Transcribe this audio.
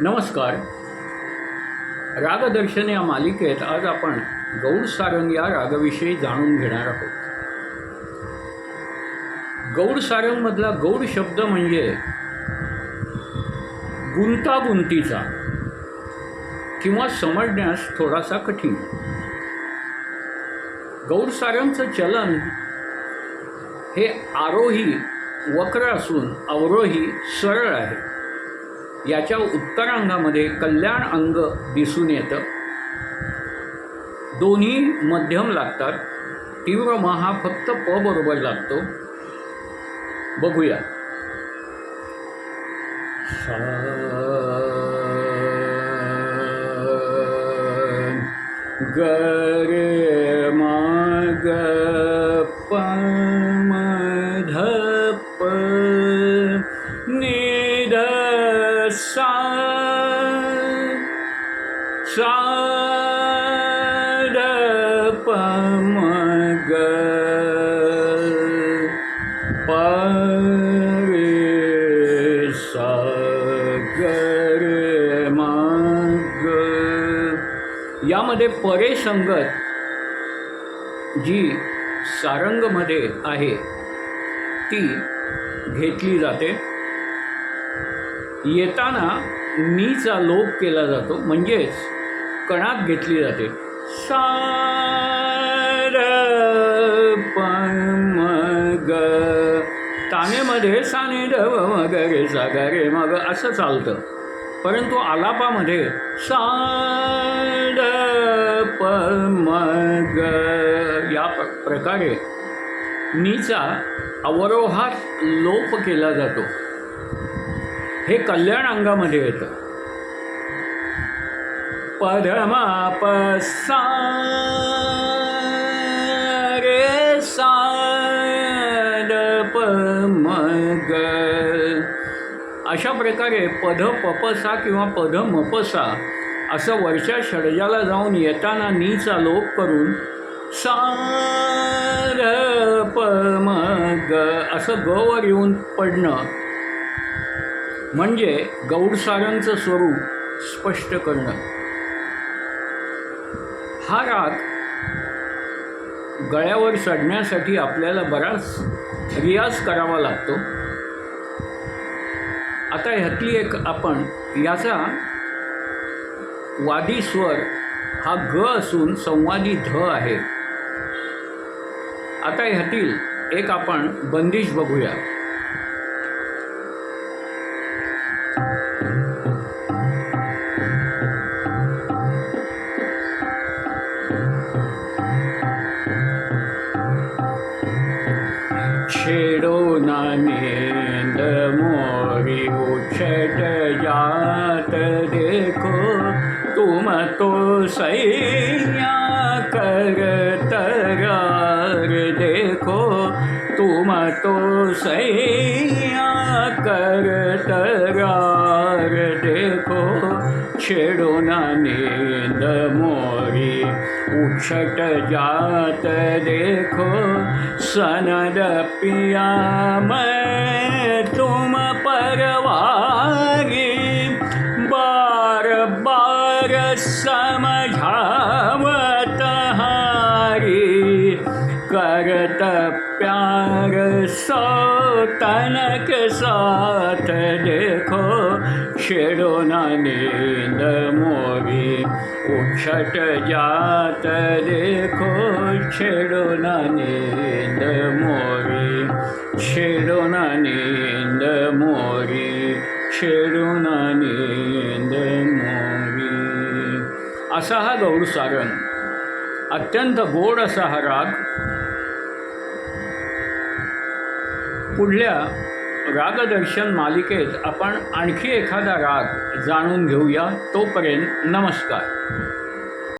नमस्कार. रागदर्शन या मालिकेत आज आपण गौड सारंग या रागाविषयी जाणून घेणार आहोत. गौड सारंगमधला गौड शब्द म्हणजे गुंतागुंतीचा किंवा समजण्यास थोडासा कठीण. गौड सारंगचं चलन हे आरोही वक्र असून अवरोही सरळ आहे. याच्या उत्तरांगामध्ये कल्याण अंग दिसून येतं. दोन्ही मध्यम लागतात. तीव्र महा हा फक्त प बरोबर लागतो. बघूया. सा ग सा सा ध ग सा यामध्ये परे संगत जी सारंगमध्ये आहे ती घेतली जाते. येताना नीचा लोप केला जातो म्हणजेच कणात घेतली जाते. सार मग ग तानेमध्ये साने डव मग रे सा ग रे मग असं चालतं. परंतु आलापामध्ये साड प ग या प्र- प्रकारे नीचा अवरोहात लोप केला जातो. हे कल्याण अंगामध्ये येतं. पधमा रे सा मग ग अशा प्रकारे पध पपसा किंवा पध मपसा असं वरच्या षडजाला जाऊन येताना नीचा लोप करून सा र प मग ग असं गवर येऊन पडणं म्हणजे गौडसारांचं स्वरूप स्पष्ट करणं. हा राग गळ्यावर चढण्यासाठी आपल्याला बराच रियाज करावा लागतो. आता ह्यातली एक आपण याचा वादी स्वर हा ग असून संवादी ध आहे. आता ह्यातील एक आपण बंदिश बघूया. छेड़ो नींद मोरी उछट जात देखो। तुम तो सैया कर तरार देखो। तुम तो सैया कर तरार देखो। छेड़ो ना नींद मोरी उछट जात देखो सनद पिया मैं। करत प्यार सो तनक साथ देखो छेड़ो ना नींद मोरी उछट जात देखो छेड़ो ना नींद मोरी छेड़ो ना नींद मोरी छेड़ो ना नींद मोरी। असा हा गौड सारंग अत्यंत गोड असा हा राग पुढल्या रागदर्शन मालिकेत आपण आणखी एखादा राग जाणून घेऊया. तोपर्यंत नमस्कार.